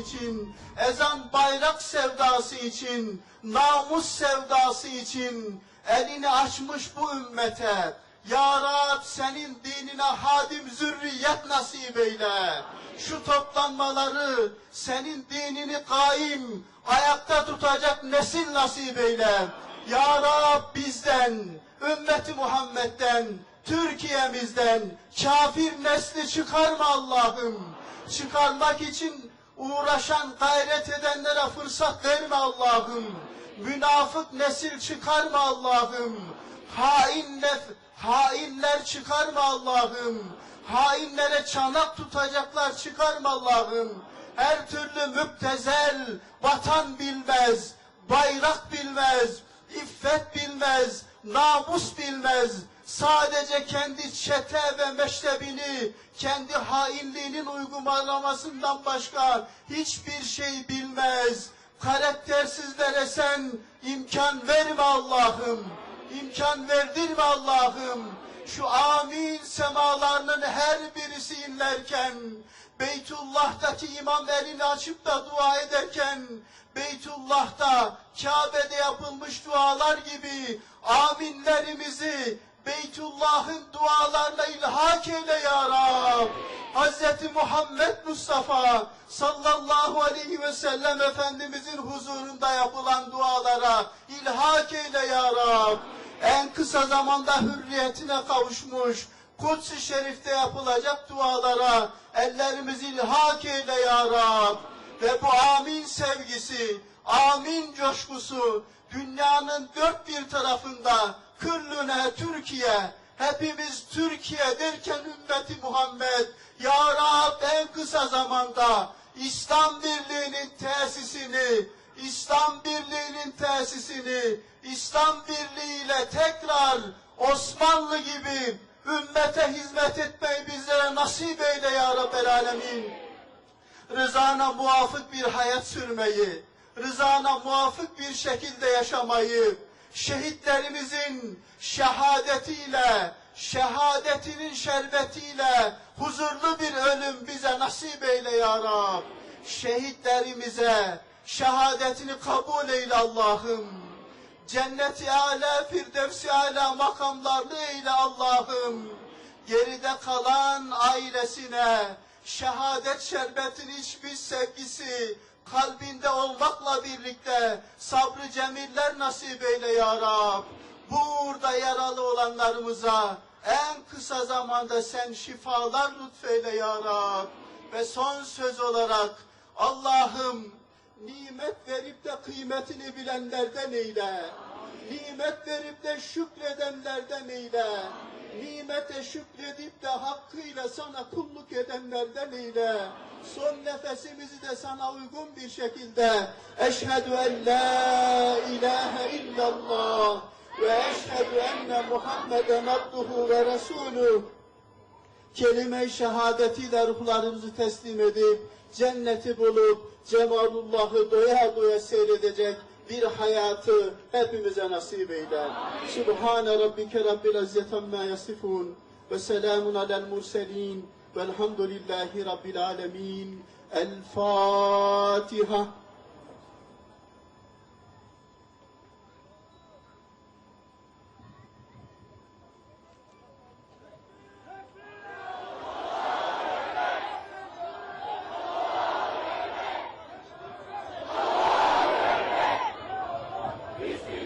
için, ezan bayrak sevdası için, namus sevdası için elini açmış bu ümmete. Ya Rab senin dinine hadim zürriyet nasip eyle. Şu toplanmaları senin dinini kaim, ayakta tutacak nesil nasip eyle. Ya Rab bizden, ümmeti Muhammed'den, Türkiye'mizden kafir nesli çıkarma Allah'ım. Çıkarmak için uğraşan, gayret edenlere fırsat verme Allah'ım. Münafık nesil çıkarma Allah'ım. Hain nef hainler çıkarma Allah'ım. Hainlere çanak tutacaklar çıkarma Allah'ım. Her türlü müptezel, vatan bilmez, bayrak bilmez, iffet bilmez, namus bilmez. Sadece kendi çete ve meşrebini, kendi hainliğinin uygulamasından başka hiçbir şey bilmez. Karaktersizlere sen imkan verme Allah'ım. İmkan verdirme Allah'ım. Şu amin semalarının her birisi inlerken, Beytullah'taki imam elini açıp da dua ederken, Beytullah'ta, Kabe'de yapılmış dualar gibi aminlerimizi Beytullah'ın dualarına ilhak eyle ya Rab. Hz. Muhammed Mustafa sallallahu aleyhi ve sellem Efendimizin huzurunda yapılan dualara ilhak eyle ya Rab. En kısa zamanda hürriyetine kavuşmuş, Kuds-i Şerif'te yapılacak dualara ellerimizi ilhak eyle ya Rab. Ve bu amin sevgisi, amin coşkusu dünyanın dört bir tarafında küllüne Türkiye, hepimiz Türkiye derken ümmeti Muhammed, Ya Rab en kısa zamanda İslam Birliği'nin tesisini, İslam Birliği'nin tesisini, İslam Birliği ile tekrar Osmanlı gibi ümmete hizmet etmeyi bizlere nasip eyle ya Rabbel Alemin. Rızana muvafık bir hayat sürmeyi, rızana muvafık bir şekilde yaşamayı, şehitlerimizin şehadetiyle, şehadetinin şerbetiyle huzurlu bir ölüm bize nasip eyle ya Rab. Şehitlerimize şehadetini kabul eyle Allah'ım. Cenneti âlâ, firdevsi âlâ makamlarını eyle Allah'ım. Geride kalan ailesine şehadet şerbetini içmiş sevgisi kalbinde olmakla birlikte sabrı cemiller nasip eyle ya Rab. Burada yaralı olanlarımıza en kısa zamanda sen şifalar lütfeyle ya Rab. Ve son söz olarak Allah'ım nimet verip de kıymetini bilenlerden eyle. Nimet verip de şükredenlerden eyle. Nimete şükredip de hakkıyla sana kulluk edenlerden eyle. Son nefesimizi de sana uygun bir şekilde Eşhedü en la ilahe illallah ve eşhedü enne Muhammeden abduhu ve resulü kelime-i şehadetiyle ruhlarımızı teslim edip cenneti bulup cemalullahı doya doya seyredecek bir hayatı hepimize nasip eyle. Subhane rabbike rabbil izzeti amma yasifun ve selamun alel murselin velhamdülillahi rabbil alemin. El Fatiha. Peace be